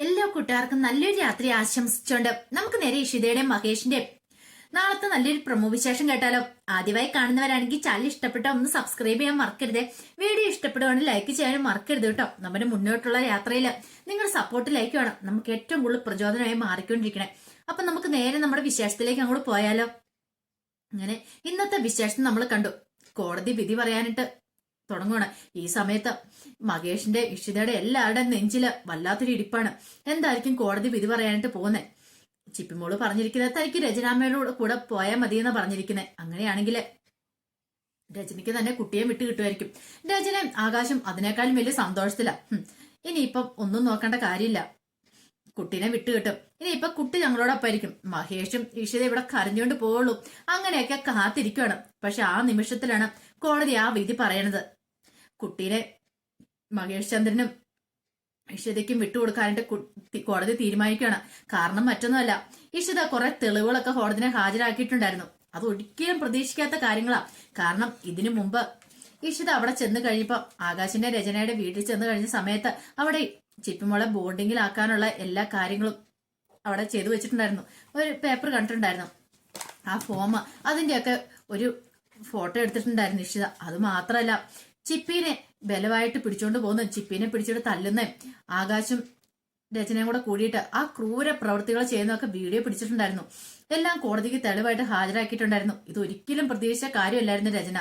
എല്ലാ കൂട്ടുകാർക്കും നല്ലൊരു രാത്രി ആശംസിച്ചുകൊണ്ട് നമുക്ക് നേരെ ഇഷിതയുടെയും മഹേഷിന്റെ നാളത്തെ നല്ലൊരു പ്രമോ വിശേഷം കേട്ടാലോ? ആദ്യമായി കാണുന്നവരാണെങ്കിൽ ചാനൽ ഇഷ്ടപ്പെട്ടോ ഒന്ന് സബ്സ്ക്രൈബ് ചെയ്യാൻ മറക്കരുത്. വീഡിയോ ഇഷ്ടപ്പെടുവാണെങ്കിൽ ലൈക്ക് ചെയ്യാനും മറക്കരുത് കേട്ടോ. നമ്മുടെ മുന്നോട്ടുള്ള യാത്രയിൽ നിങ്ങളുടെ സപ്പോർട്ട് ലൈക്ക് വേണം. നമുക്ക് ഏറ്റവും കൂടുതൽ പ്രചോദനമായി മാറിക്കൊണ്ടിരിക്കണേ. അപ്പൊ നമുക്ക് നേരെ നമ്മുടെ വിശേഷത്തിലേക്ക് അങ്ങോട്ട് പോയാലോ? അങ്ങനെ ഇന്നത്തെ വിശേഷം നമ്മൾ കണ്ടു. കോടതി വിധി പറയാനിട്ട് തുടങ്ങുവാണ്. ഈ സമയത്ത് മകേഷിന്റെ ഇഷിതയുടെ എല്ലാവരുടെയും നെഞ്ചിൽ വല്ലാത്തൊരു ഇടിപ്പാണ്. എന്തായിരിക്കും കോടതി വിധി പറയാനായിട്ട് പോകുന്നത് ചിപ്പിമോൾ പറഞ്ഞിരിക്കുന്നത് തനിക്ക് രചനാമ്മയുടെ കൂടെ പോയാൽ മതി എന്ന് പറഞ്ഞിരിക്കുന്നത് അങ്ങനെയാണെങ്കിൽ രജനിക്ക് തന്നെ കുട്ടിയെ വിട്ട് കിട്ടുമായിരിക്കും. രചന ആകാശം അതിനേക്കാളും വലിയ സന്തോഷത്തില. ഇനിയിപ്പം ഒന്നും നോക്കേണ്ട കാര്യമില്ല. കുട്ടീനെ വിട്ടുകിട്ടും ഇനി ഇനിയിപ്പൊ കുട്ടി ഞങ്ങളോടൊപ്പമായിരിക്കും. മഹേഷും ഇഷിത ഇവിടെ കരഞ്ഞുകൊണ്ട് പോവുള്ളൂ. അങ്ങനെയൊക്കെ കാത്തിരിക്കുകയാണ് പക്ഷെ ആ നിമിഷത്തിലാണ് കോടതി ആ വിധി പറയണത്. കുട്ടീനെ മഹേഷ് ചന്ദ്രനും ഇഷിതയ്ക്കും വിട്ടുകൊടുക്കാനായിട്ട് കോടതി തീരുമാനിക്കുകയാണ്. കാരണം മറ്റൊന്നുമല്ല ഇഷിത കുറെ തെളിവുകളൊക്കെ കോടതിനെ ഹാജരാക്കിയിട്ടുണ്ടായിരുന്നു. അത് ഒരിക്കലും പ്രതീക്ഷിക്കാത്ത കാര്യങ്ങളാ. കാരണം ഇതിനു മുമ്പ് ഇഷിത അവിടെ ചെന്ന് കഴിഞ്ഞപ്പോ ആകാശിന്റെ രചനയുടെ വീട്ടിൽ ചെന്ന് കഴിഞ്ഞ സമയത്ത് അവിടെ ചിപ്പിമോളെ ബോണ്ടിങ്ങിലാക്കാനുള്ള എല്ലാ കാര്യങ്ങളും അവിടെ ചെയ്തു വെച്ചിട്ടുണ്ടായിരുന്നു. ഒരു പേപ്പർ കണ്ടിട്ടുണ്ടായിരുന്നു. ആ ഫോം അതിന്റെയൊക്കെ ഒരു ഫോട്ടോ എടുത്തിട്ടുണ്ടായിരുന്നു ഇഷിത അത് മാത്രമല്ല ചിപ്പീനെ ബലമായിട്ട് പിടിച്ചോണ്ട് പോകുന്ന. ചിപ്പീനെ പിടിച്ചിട്ട് തല്ലുന്നേ. ആകാശം രചനയും കൂടെ കൂടിയിട്ട് ആ ക്രൂര പ്രവൃത്തികൾ ചെയ്യുന്നതൊക്കെ വീഡിയോ പിടിച്ചിട്ടുണ്ടായിരുന്നു. എല്ലാം കോടതിക്ക് തെളിവായിട്ട് ഹാജരാക്കിയിട്ടുണ്ടായിരുന്നു. ഇത് ഒരിക്കലും പ്രതീക്ഷിച്ച കാര്യമല്ലായിരുന്നു രചന.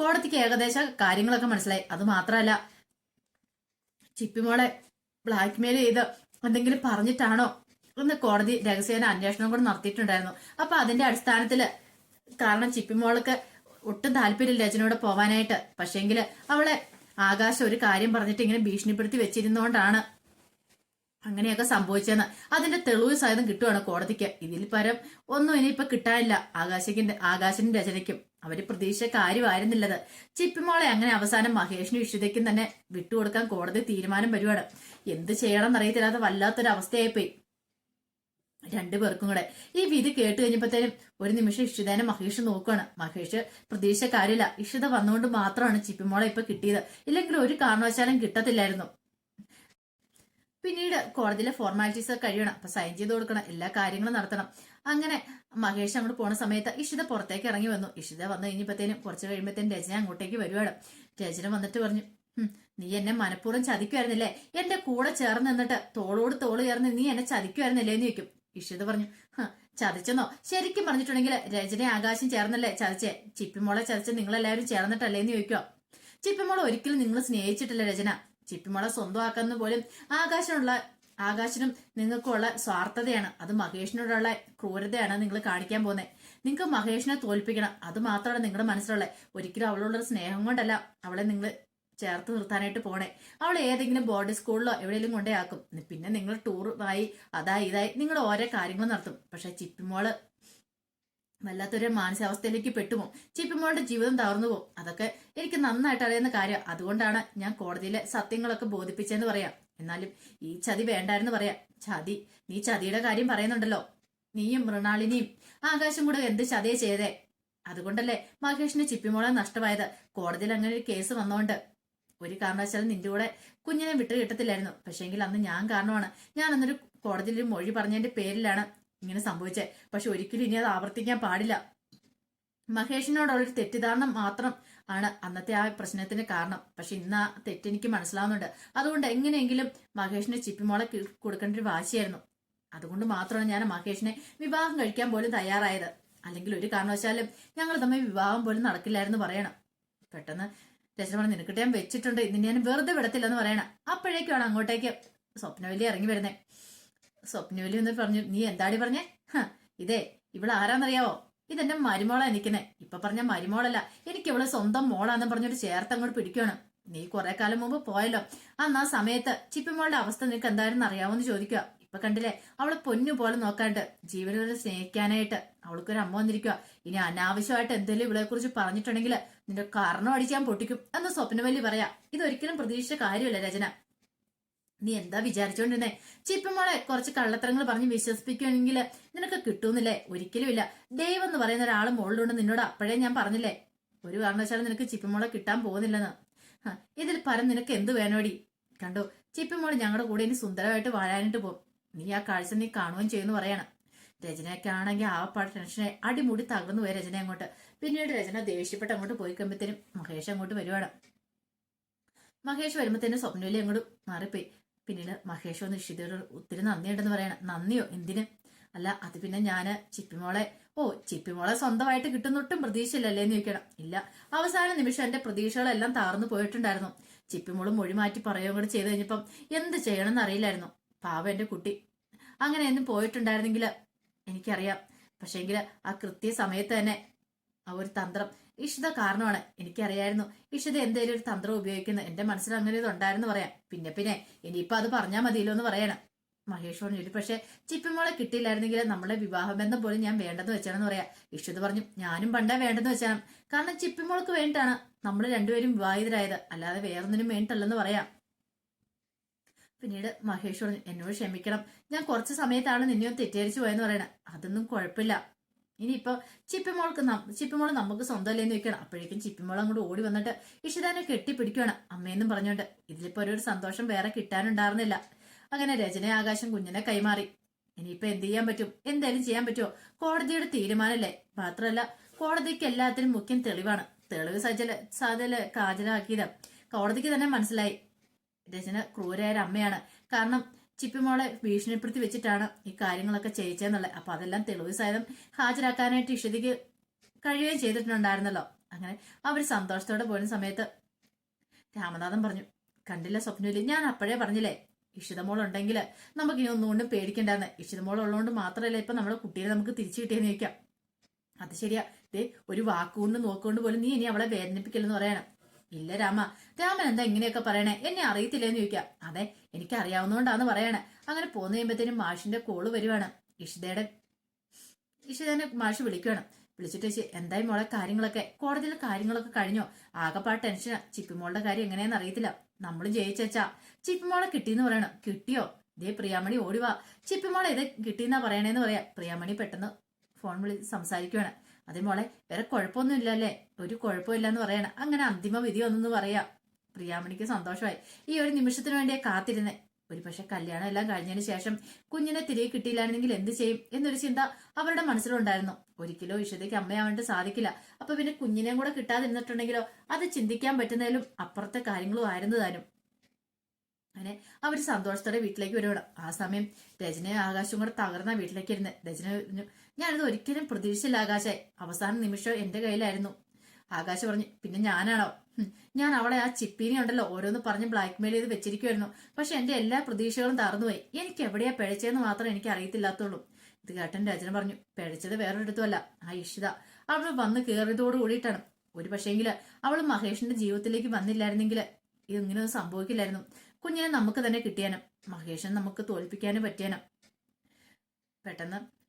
കോടതിക്ക് ഏകദേശം കാര്യങ്ങളൊക്കെ മനസ്സിലായി. അത് മാത്രമല്ല ചിപ്പിമോളെ ബ്ലാക്ക്മെയിൽ ചെയ്ത് എന്തെങ്കിലും പറഞ്ഞിട്ടാണോ എന്ന് കോടതി രഹസ്യേന അന്വേഷണം കൂടെ നടത്തിയിട്ടുണ്ടായിരുന്നു. അപ്പൊ അതിന്റെ അടിസ്ഥാനത്തിൽ കാരണം ചിപ്പിമോൾക്ക് ഒട്ടും താല്പര്യമില്ല രചനയോട് പോവാനായിട്ട്. പക്ഷേങ്കിൽ അവളെ ആകാശം ഒരു കാര്യം പറഞ്ഞിട്ട് ഇങ്ങനെ ഭീഷണിപ്പെടുത്തി വെച്ചിരുന്നോണ്ടാണ് അങ്ങനെയൊക്കെ സംഭവിച്ചെന്ന്. അതിന്റെ തെളിവ് സഹിതം കിട്ടുവാണ് കോടതിക്ക്. ഇതിൽ പരം ഒന്നും ഇനിയിപ്പോ കിട്ടാനില്ല. ആകാശിന്റെ ആകാശിനും രചനയ്ക്കും അവർ പ്രതീക്ഷ കാര്യമായിരുന്നില്ലത്. ചിപ്പിമോളെ അങ്ങനെ അവസാനം മഹേഷിനും ഇഷിതയ്ക്കും തന്നെ വിട്ടുകൊടുക്കാൻ കോടതി തീരുമാനം വരുവാണ്. എന്ത് ചെയ്യണം എന്നറിയത്തില്ലാത്ത വല്ലാത്തൊരു അവസ്ഥയായിപ്പോയി രണ്ടുപേർക്കും കൂടെ. ഈ വിധി കേട്ട് കഴിഞ്ഞപ്പോഴത്തേനും ഒരു നിമിഷം ഇഷിതേനെ മഹേഷ് നോക്കുകയാണ് മഹേഷ് പ്രതീക്ഷ കാര്യമില്ല. ഇഷിത വന്നുകൊണ്ട് മാത്രമാണ് ചിപ്പിമോളെ ഇപ്പൊ കിട്ടിയത്. ഇല്ലെങ്കിൽ ഒരു കാരണവശാലും കിട്ടത്തില്ലായിരുന്നു. പിന്നീട് കോടതിയിലെ ഫോർമാലിറ്റീസ് ഒക്കെ കഴിയണം. അപ്പൊ സൈൻ ചെയ്ത് കൊടുക്കണം. എല്ലാ കാര്യങ്ങളും നടത്തണം. അങ്ങനെ മഹേഷ് അങ്ങോട്ട് പോണ സമയത്ത് ഇഷിത പുറത്തേക്ക് ഇറങ്ങി വന്നു. ഇഷിത വന്നു കഴിഞ്ഞപ്പോഴത്തേനും കുറച്ച് കഴിയുമ്പോഴത്തേനും രചന അങ്ങോട്ടേക്ക് വരുവാണ്. രചന വന്നിട്ട് പറഞ്ഞു നീ എന്നെ മനഃപൂർവം ചതിക്കുമായിരുന്നില്ലേ എന്റെ കൂടെ ചേർന്ന് നിന്നിട്ട് തോളോട് തോൾ ചേർന്ന് നീ എന്നെ ചതിക്കുമായിരുന്നില്ലേ എന്ന് ചോദിക്കും. ഇഷിത പറഞ്ഞു. "ഹ, ചതിച്ചെന്നോ? ശരിക്കും പറഞ്ഞിട്ടുണ്ടെങ്കിൽ രചന ആകാശം ചേർന്നല്ലേ? ചതിച്ചെ. ചിപ്പിമോളെ ചതിച്ച് നിങ്ങളെല്ലാവരും ചേർന്നിട്ടല്ലേ എന്ന് ചോദിക്കുക ചിപ്പിമോളെ ഒരിക്കലും നിങ്ങൾ സ്നേഹിച്ചിട്ടില്ല രചന. ചിപ്പിമോളെ സ്വന്തമാക്കുന്ന പോലും ആകാശനുള്ള ആകാശനും നിങ്ങൾക്കുള്ള സ്വാർത്ഥതയാണ്. അത് മഹേഷിനോടുള്ള ക്രൂരതയാണ് നിങ്ങൾ കാണിക്കാൻ പോകുന്നത് നിങ്ങൾക്ക് മഹേഷിനെ തോൽപ്പിക്കണം. അത് മാത്രമാണ് നിങ്ങളുടെ മനസ്സിലുള്ളത്. ഒരിക്കലും അവളോടുള്ള സ്നേഹം കൊണ്ടല്ല അവളെ നിങ്ങൾ ചേർത്ത് നിർത്താനായിട്ട് പോണേ. അവൾ ഏതെങ്കിലും ബോർഡിംഗ് സ്കൂളിലോ എവിടെയെങ്കിലും കൊണ്ടേ ആക്കും പിന്നെ നിങ്ങൾ ടൂർ ആയി അതായി ഇതായി നിങ്ങൾ ഓരോ കാര്യങ്ങൾ നടത്തും. പക്ഷെ ചിപ്പിമോൾ വല്ലാത്തൊരു മാനസികാവസ്ഥയിലേക്ക് പെട്ടുപോകും ചിപ്പിമോളുടെ ജീവിതം തകർന്നു പോകും അതൊക്കെ എനിക്ക് നന്നായിട്ട് അറിയുന്ന കാര്യം. അതുകൊണ്ടാണ് ഞാൻ കോടതിയിലെ സത്യങ്ങളൊക്കെ ബോധിപ്പിച്ചെന്ന് പറയാം. എന്നാലും ഈ ചതി വേണ്ടായിരുന്നു പറയാം. ചതി നീ ചതിയുടെ കാര്യം പറയുന്നുണ്ടല്ലോ. നീയും മൃണാളിനിയും. ആകാശം കൂടെ എന്ത് ചതിയെ ചെയ്തേ? അതുകൊണ്ടല്ലേ മഹേഷിന് ചിപ്പിമോളെ നഷ്ടമായത്. കോടതിയിൽ അങ്ങനെ ഒരു കേസ് വന്നോണ്ട്. ഒരു കാരണവശാലും നിന്റെ കൂടെ കുഞ്ഞിനെ വിട്ടു കിട്ടത്തില്ലായിരുന്നു. പക്ഷേങ്കിൽ അന്ന് ഞാൻ കാരണമാണ്. ഞാൻ അന്നൊരു കോടതിയിൽ ഒരു മൊഴി പറഞ്ഞതിന്റെ പേരിലാണ് ഇങ്ങനെ സംഭവിച്ചത്. പക്ഷെ ഒരിക്കലും ഇനി അത് ആവർത്തിക്കാൻ പാടില്ല. മഹേഷിനോടുള്ളൊരു തെറ്റിദ്ധാരണ മാത്രം ആണ് അന്നത്തെ ആ പ്രശ്നത്തിന് കാരണം. പക്ഷെ ഇന്ന് ആ തെറ്റ് എനിക്ക് മനസ്സിലാവുന്നുണ്ട്. അതുകൊണ്ട് എങ്ങനെയെങ്കിലും മഹേഷിന് ചിപ്പിമോളെ കൊടുക്കേണ്ട ഒരു വാശിയായിരുന്നു. അതുകൊണ്ട് മാത്രമാണ് ഞാൻ മഹേഷിനെ വിവാഹം കഴിക്കാൻ പോലും തയ്യാറായത്. അല്ലെങ്കിൽ ഒരു കാരണവശാലും ഞങ്ങൾ തമ്മിൽ വിവാഹം പോലും നടക്കില്ലായിരുന്നു പറയണം. പെട്ടെന്ന് രചന പറഞ്ഞു നിനക്കിട്ട് ഞാൻ വെച്ചിട്ടുണ്ട് ഇന്ന് ഞാൻ വെറുതെ വിടത്തില്ലെന്ന് പറയണം. അപ്പോഴേക്കുമാണ് അങ്ങോട്ടേക്ക് സ്വപ്നവലി ഇറങ്ങി വരുന്നത് സ്വപ്നവലി എന്ന് പറഞ്ഞു നീ എന്താടി പറഞ്ഞേ? ഇതേ ഇവിടെ ആരാന്നറിയാവോ? ഇതെന്റെ മരുമോളാ നിൽക്കുന്നേ ഇപ്പൊ പറഞ്ഞ മരുമോളല്ല എനിക്ക് ഇവൾ സ്വന്തം മോളാന്ന് പറഞ്ഞൊരു ചേർത്ത് അങ്ങോട്ട് പിടിക്കുകയാണ് നീ കുറെ കാലം മുമ്പ് പോയല്ലോ. അന്ന് ആ സമയത്ത് ചിപ്പിമോളുടെ അവസ്ഥ നിനക്ക് എന്തായിരുന്നു അറിയാവോ എന്ന് ചോദിക്കുക ഇപ്പൊ കണ്ടില്ലേ അവളെ പൊന്നു പോലെ നോക്കാണ്ട് ജീവനോട് സ്നേഹിക്കാനായിട്ട് അവൾക്കൊരു അമ്മ വന്നിരിക്കുക ഇനി അനാവശ്യമായിട്ട് എന്തെങ്കിലും ഇവളെ കുറിച്ച് പറഞ്ഞിട്ടുണ്ടെങ്കിൽ നിന്റെ കാരണം അടിച്ചാൻ പൊട്ടിക്കും എന്ന് സ്വപ്നവല്ലി പറയാ. ഇതൊരിക്കലും പ്രതീക്ഷിച്ച കാര്യമല്ല രചന. നീ എന്താ വിചാരിച്ചോണ്ടിരുന്നേ? ചിപ്പമോളെ കുറച്ച് കള്ളത്തരങ്ങൾ പറഞ്ഞ് വിശ്വസിപ്പിക്കുകയാണെങ്കിൽ നിനക്ക് കിട്ടൂന്നില്ലേ? ഒരിക്കലും ഇല്ല ദൈവം എന്ന് പറയുന്ന ഒരാൾ മുകളിലുണ്ട് നിന്നോട് അപ്പോഴേ ഞാൻ പറഞ്ഞില്ലേ? ഒരു കാരണവശാലും നിനക്ക് ചിപ്പമോളെ കിട്ടാൻ പോകുന്നില്ലെന്ന്. ഇതിൽ പരം നിനക്ക് എന്ത് വേണോടി? കണ്ടു ചിപ്പമോൾ ഞങ്ങളുടെ കൂടെ ഇനി സുന്ദരമായിട്ട് വാഴാനായിട്ട് പോകും. നീ ആ കാഴ്ച നീ കാണുകയും ചെയ്യുമെന്ന് പറയണം. രചനയൊക്കെ ആണെങ്കിൽ ആ പാട് ടെൻഷനെ അടിമുടി തകർന്നു പോയി രചന അങ്ങോട്ട്. പിന്നീട് രചന ദേഷ്യപ്പെട്ട് അങ്ങോട്ട് പോയി കഴിയുമ്പോഴത്തേനും മഹേഷ് അങ്ങോട്ട് വരുവാണ്. മഹേഷ് വരുമ്പത്തേനും സ്വപ്നയിലെ അങ്ങോട്ട് മാറിപ്പോയി. പിന്നീട് മഹേഷ് വന്ന് ഇഷിതയോട് ഒത്തിരി നന്ദിയുണ്ടെന്ന് പറയണം. നന്ദിയോ? എന്തിന്? അല്ല അത് പിന്നെ ഞാൻ ചിപ്പിമോളെ. ഓ ചിപ്പിമോളെ സ്വന്തമായിട്ട് കിട്ടുന്നൊട്ടും പ്രതീക്ഷയില്ലല്ലേ എന്ന് ചോദിക്കണം. ഇല്ല അവസാന നിമിഷം എന്റെ പ്രതീക്ഷകളെല്ലാം തകർന്നു പോയിട്ടുണ്ടായിരുന്നു. ചിപ്പിമോൾ മൊഴി മാറ്റി പറയുകയും കൂടെ ചെയ്ത് കഴിഞ്ഞപ്പം എന്ത് ചെയ്യണമെന്ന് അറിയില്ലായിരുന്നു. പാവ എന്റെ കുട്ടി. അങ്ങനെ എന്നും പോയിട്ടുണ്ടായിരുന്നെങ്കിൽ എനിക്കറിയാം. പക്ഷേങ്കിൽ ആ കൃത്യ സമയത്ത് തന്നെ ആ ഒരു തന്ത്രം ഇഷിത കാരണമാണ്. എനിക്കറിയായിരുന്നു ഇഷിത എന്തേലും ഒരു തന്ത്രം ഉപയോഗിക്കുന്നത് എന്റെ മനസ്സിൽ അങ്ങനെ ഇത് ഉണ്ടായിരുന്നു പറയാം പിന്നെ പിന്നെ ഇനിയിപ്പോ അത് പറഞ്ഞാൽ മതിയല്ലോ എന്ന് പറയണം. മഹേഷ് പറഞ്ഞു പക്ഷെ ചിപ്പിമോളെ കിട്ടിയില്ലായിരുന്നെങ്കിൽ നമ്മളെ വിവാഹബന്ധം പോലും ഞാൻ വേണ്ടെന്ന് വെച്ചാണെന്ന് പറയാം. ഇഷിത് പറഞ്ഞു ഞാനും പണ്ടേ വേണ്ടെന്ന് വെച്ചാണ്. കാരണം ചിപ്പിമോൾക്ക് വേണ്ടിയിട്ടാണ് നമ്മൾ രണ്ടുപേരും വിവാഹിതരായത്. അല്ലാതെ വേറൊന്നിനും വേണ്ടിട്ടല്ലെന്ന് പറയാം. പിന്നീട് മഹേഷ് പറഞ്ഞു എന്നോട് ക്ഷമിക്കണം. ഞാൻ കുറച്ച് സമയത്താണ് നിന്നെ ഒന്ന് തെറ്റിദ്ധരിച്ചു പോയെന്ന് പറയണേ. അതൊന്നും കുഴപ്പമില്ല. ഇനിയിപ്പോ ചിപ്പിമോൾക്ക് ചിപ്പിമോൾ നമുക്ക് സ്വന്തമല്ലേന്ന് വെക്കണം അപ്പോഴേക്കും ചിപ്പിമോൾ അങ്ങോട്ട് ഓടി വന്നിട്ട് ഇഷിതാനെ കെട്ടിപ്പിടിക്കുകയാണ് അമ്മയെന്നും പറഞ്ഞോണ്ട് ഇതിലിപ്പോ ഒരു സന്തോഷം വേറെ കിട്ടാനുണ്ടായിരുന്നില്ല. അങ്ങനെ രചന ആകാശം കുഞ്ഞിനെ കൈമാറി. ഇനിയിപ്പോ എന്ത് ചെയ്യാൻ പറ്റും? എന്തായാലും ചെയ്യാൻ പറ്റുമോ കോടതിയുടെ തീരുമാനമല്ലേ? മാത്രമല്ല കോടതിക്ക് എല്ലാത്തിനും മുഖ്യം തെളിവാണ്. തെളിവ് സജല സാധ്യത ഹാജരാക്കിയത് കോടതിക്ക് തന്നെ മനസ്സിലായി. രചന ക്രൂരായ ഒരു അമ്മയാണ്. കാരണം ചിപ്പിമോളെ ഭീഷണിപ്പെടുത്തി വെച്ചിട്ടാണ് ഈ കാര്യങ്ങളൊക്കെ ചെയ്യിച്ചെന്നുള്ളത് അപ്പൊ അതെല്ലാം തെളിവ് സഹിതം ഹാജരാക്കാനായിട്ട് ഇഷതിക്ക് കഴിയുകയും ചെയ്തിട്ടുണ്ടായിരുന്നല്ലോ. അങ്ങനെ അവർ സന്തോഷത്തോടെ പോരുന്ന സമയത്ത് രാമനാഥൻ പറഞ്ഞു കണ്ടില്ല സ്വപ്നമില്ല. ഞാൻ അപ്പോഴേ പറഞ്ഞില്ലേ ഇഷിതമോൾ ഉണ്ടെങ്കിൽ നമുക്ക് ഇനി ഒന്നുകൊണ്ടും പേടിക്കണ്ടെന്ന്. ഇഷിതമോൾ ഉള്ളതുകൊണ്ട് മാത്രമല്ല ഇപ്പൊ നമ്മുടെ കുട്ടിയെ നമുക്ക് തിരിച്ചു കിട്ടിയെന്ന് ചോദിക്കാം. അത് ശരിയാ. ഒരു വാക്കുകൊണ്ട് നോക്കുകൊണ്ട് പോലും നീ ഇനി അവളെ വേദനിപ്പിക്കില്ലെന്ന് പറയണം. ഇല്ല രാമ. രാമൻ എന്താ ഇങ്ങനെയൊക്കെ പറയണേ? എന്നെ അറിയത്തില്ലെന്ന് ചോദിക്കാം. അതെ എനിക്ക് അറിയാവുന്നതുകൊണ്ടാന്ന് പറയണേ. അങ്ങനെ പോന്നു കഴിയുമ്പത്തേനും മാഷിന്റെ കോൾ വരുവാണ്. ഇഷിതയുടെ ഇഷിതനെ മാഷ് വിളിക്കുകയാണ് വിളിച്ചിട്ട് ചേച്ചി എന്തായി മോളെ കാര്യങ്ങളൊക്കെ? കോടതിയിലെ കാര്യങ്ങളൊക്കെ കഴിഞ്ഞോ? ആകെപ്പാട് ടെൻഷനാ. ചിപ്പിമോളുടെ കാര്യം എങ്ങനെയാന്ന് അറിയത്തില്ല. നമ്മൾ ജയിച്ചാ ചിപ്പിമോളെ കിട്ടിയെന്ന് പറയണം. കിട്ടിയോ? ദേ പ്രിയാമണി ഓടിവാ ചിപ്പിമോളെ ഇത് കിട്ടിയെന്നാ പറയണേന്ന് പറയാ. പ്രിയാമണി പെട്ടെന്ന് ഫോൺ വിളി സംസാരിക്കുവാണ്. അതേ മോളെ വേറെ കുഴപ്പമൊന്നും ഇല്ലല്ലേ ഒരു കുഴപ്പമില്ലെന്ന് പറയണം. അങ്ങനെ അന്തിമ വിധി ഒന്നെന്ന് പറയാ. പ്രിയാമണിക്ക് സന്തോഷമായി. ഈ ഒരു നിമിഷത്തിന് വേണ്ടിയാ കാത്തിരുന്നേ. ഒരു പക്ഷെ കല്യാണം എല്ലാം കഴിഞ്ഞതിന് ശേഷം കുഞ്ഞിനെ തിരികെ കിട്ടിയില്ലായിരുന്നെങ്കിൽ എന്ത് ചെയ്യും എന്നൊരു ചിന്ത അവരുടെ മനസ്സിലുണ്ടായിരുന്നു. ഒരിക്കലോ ഇഷതയ്ക്ക് അമ്മയാവേണ്ടത് സാധിക്കില്ല. അപ്പൊ പിന്നെ കുഞ്ഞിനെയും കൂടെ കിട്ടാതിരുന്നിട്ടുണ്ടെങ്കിലോ? അത് ചിന്തിക്കാൻ പറ്റുന്നതിലും അപ്പുറത്തെ കാര്യങ്ങളും ആയിരുന്നു താനും അങ്ങനെ അവർ സന്തോഷത്തോടെ വീട്ടിലേക്ക് വരുവാണ്. ആ സമയം രജനയും ആകാശവും കൂടെ തകർന്ന വീട്ടിലേക്ക് ഇരുന്ന് പറഞ്ഞു ഞാനിത് ഒരിക്കലും പ്രതീക്ഷിച്ചില്ല ആകാശെ. അവസാന നിമിഷം എന്റെ കയ്യിലായിരുന്നു. ആകാശ് പറഞ്ഞു പിന്നെ ഞാനാണോ? ഞാൻ അവളെ ആ ചിപ്പീനെ ഉണ്ടല്ലോ ഓരോന്ന് പറഞ്ഞ് ബ്ലാക്ക്മെയിൽ ചെയ്ത് വെച്ചിരിക്കുമായിരുന്നു പക്ഷെ എന്റെ എല്ലാ പ്രതീക്ഷകളും തറന്നുപോയി എനിക്ക് എവിടെയാ പിഴച്ചതെന്ന് മാത്രം എനിക്ക് അറിയത്തില്ലാത്തുള്ളൂ. ഇത് കേട്ടൻ രചന പറഞ്ഞു പിഴച്ചത് വേറൊരിടത്തുമല്ല. ആ ഇഷിത. അവൾ വന്ന് കയറിയതോട് കൂടിയിട്ടാണ്. ഒരു പക്ഷേങ്കിൽ അവൾ മഹേഷിന്റെ ജീവിതത്തിലേക്ക് വന്നില്ലായിരുന്നെങ്കിൽ ഇതിങ്ങനെയൊന്നും സംഭവിക്കില്ലായിരുന്നു. കുഞ്ഞിനെ നമുക്ക് തന്നെ കിട്ടിയാനും. മഹേഷൻ നമുക്ക് തോൽപ്പിക്കാനും പറ്റിയാനും. പെട്ടെന്ന്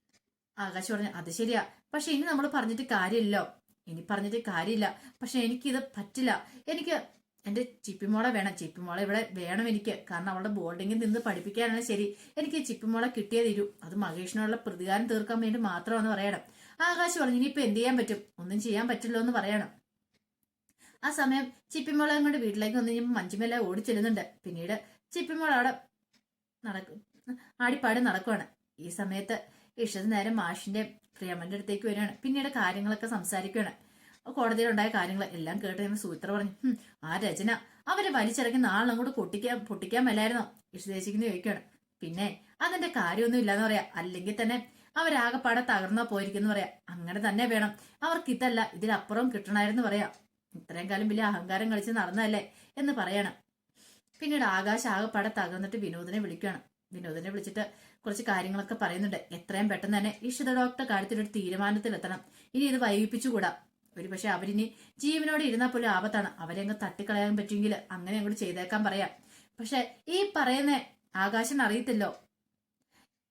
ആകാശ് പറഞ്ഞു അത് ശരിയാ. പക്ഷെ ഇനി നമ്മൾ പറഞ്ഞിട്ട് കാര്യമില്ലോ ഇനി പറഞ്ഞിട്ട് കാര്യമില്ല. പക്ഷെ എനിക്കിത് പറ്റില്ല. എനിക്ക് എന്റെ ചിപ്പിമോളെ വേണം. ചിപ്പിമോളെ ഇവിടെ വേണം എനിക്ക്. കാരണം അവളുടെ ബോർഡിങ്ങിൽ നിന്ന് പഠിപ്പിക്കാനാണ് ശരി. എനിക്ക് ചിപ്പിമോളെ കിട്ടിയേ തീരൂ. അത് മഹേഷിനുള്ള പ്രതികാരം തീർക്കാൻ വേണ്ടി മാത്രമാണെന്ന് പറയണം. ആകാശ് പറഞ്ഞു ഇനിയിപ്പൊ എന്ത് ചെയ്യാൻ പറ്റും? ഒന്നും ചെയ്യാൻ പറ്റില്ലോ എന്ന് പറയണം. ആ സമയം ചിപ്പിമോളെ അങ്ങോട്ട് വീട്ടിലേക്ക് വന്നു കഴിയുമ്പോൾ മഞ്ജുമല ഓടി ചെല്ലുന്നുണ്ട്. പിന്നീട് ചിപ്പിമോൾ അവിടെ നടക്കും ആടിപ്പാടി നടക്കുവാണ്. ഈ സമയത്ത് ഇഷത് നേരെ മാഷിന്റെ പ്രിയമന്റെ അടുത്തേക്ക് വരികയാണ്. പിന്നീട് കാര്യങ്ങളൊക്കെ സംസാരിക്കുകയാണ്. കോടതിയിലുണ്ടായ കാര്യങ്ങൾ എല്ലാം കേട്ട് കഴിയുമ്പോൾ സൂത്ര പറഞ്ഞു ആ രചന അവരെ വലിച്ചിറക്കി നാളെ കൂടെ പൊട്ടിക്കാൻ പൊട്ടിക്കാൻ മേലായിരുന്നോ? ഇഷ്ടദേശിക്കുന്ന ചോദിക്കുകയാണ്. പിന്നെ അതിന്റെ കാര്യമൊന്നും ഇല്ലാന്ന് പറയാ. അല്ലെങ്കിൽ തന്നെ അവരാകെപ്പാടെ തകർന്നാ പോയിരിക്കുന്നു പറയാ. അങ്ങനെ തന്നെ വേണം. അവർക്ക് ഇതല്ല ഇതിലപ്പുറം കിട്ടണമായിരുന്നു പറയാ. ഇത്രയും കാലം വലിയ അഹങ്കാരം കളിച്ച് നടന്നതല്ലേ? എന്ന് പറയണം. പിന്നീട് ആകാശ് ആകെപ്പാടെ തകർന്നിട്ട് വിനോദിനെ വിളിക്കുകയാണ്. വിനോദിനെ വിളിച്ചിട്ട് കുറച്ച് കാര്യങ്ങളൊക്കെ പറയുന്നുണ്ട്. എത്രയും പെട്ടെന്ന് തന്നെ ഇഷിത ഡോക്ടറെ കാര്യത്തിലൊരു തീരുമാനത്തിലെത്തണം. ഇനി ഇത് വൈകിപ്പിച്ചുകൂടാ. ഒരു പക്ഷെ അവരിനി ജീവനോട് ഇരുന്നാൽ പോലും ആപത്താണ്. അവരെ അങ്ങ് തട്ടിക്കളയാൻ പറ്റുമെങ്കിൽ അങ്ങനെ അങ്ങോട്ട് ചെയ്തേക്കാൻ പറയാം. പക്ഷെ ഈ പറയുന്ന ആകാശൻ അറിയത്തില്ലോ?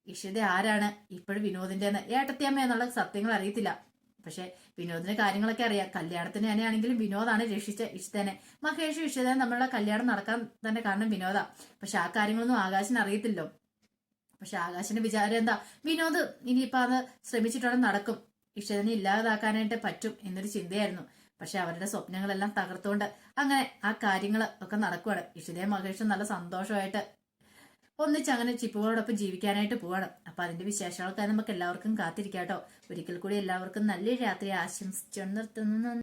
ഇഷിത ആരാണ്? ഇപ്പോഴും വിനോദിന്റെ ഏട്ടത്തിയമ്മ എന്നുള്ള സത്യങ്ങൾ അറിയത്തില്ല. പക്ഷെ വിനോദിന് കാര്യങ്ങളൊക്കെ അറിയാം. കല്യാണത്തിന് തന്നെയാണെങ്കിലും വിനോദാണ് രക്ഷിച്ച ഇഷ്ടനെ. മഹേഷും ഇഷ്ടതന്നെ നമ്മളുടെ കല്യാണം നടക്കാൻ തന്നെ കാരണം വിനോദ. പക്ഷെ ആ കാര്യങ്ങളൊന്നും ആകാശിന് അറിയത്തില്ലോ. പക്ഷെ ആകാശിന്റെ വിചാരം എന്താ? വിനോദ് ഇനിയിപ്പോ അത് ശ്രമിച്ചിട്ടാണ് നടക്കും. ഇഷിതനെ ഇല്ലാതാക്കാനായിട്ട് പറ്റും എന്നൊരു ചിന്തയായിരുന്നു. പക്ഷെ അവരുടെ സ്വപ്നങ്ങളെല്ലാം തകർത്തുകൊണ്ട് അങ്ങനെ ആ കാര്യങ്ങൾ ഒക്കെ നടക്കുവാണ്. ഇഷിതയും മഹേഷും നല്ല സന്തോഷമായിട്ട് ഒന്നിച്ച് അങ്ങനെ ചിപ്പുകളോടൊപ്പം ജീവിക്കാനായിട്ട് പോകണം അപ്പൊ അതിന്റെ വിശേഷങ്ങൾക്കായി നമുക്ക് എല്ലാവർക്കും കാത്തിരിക്കാട്ടോ ഒരിക്കൽ കൂടി എല്ലാവർക്കും നല്ലൊരു രാത്രി ആശംസിച്ചു നിർത്തുന്നു.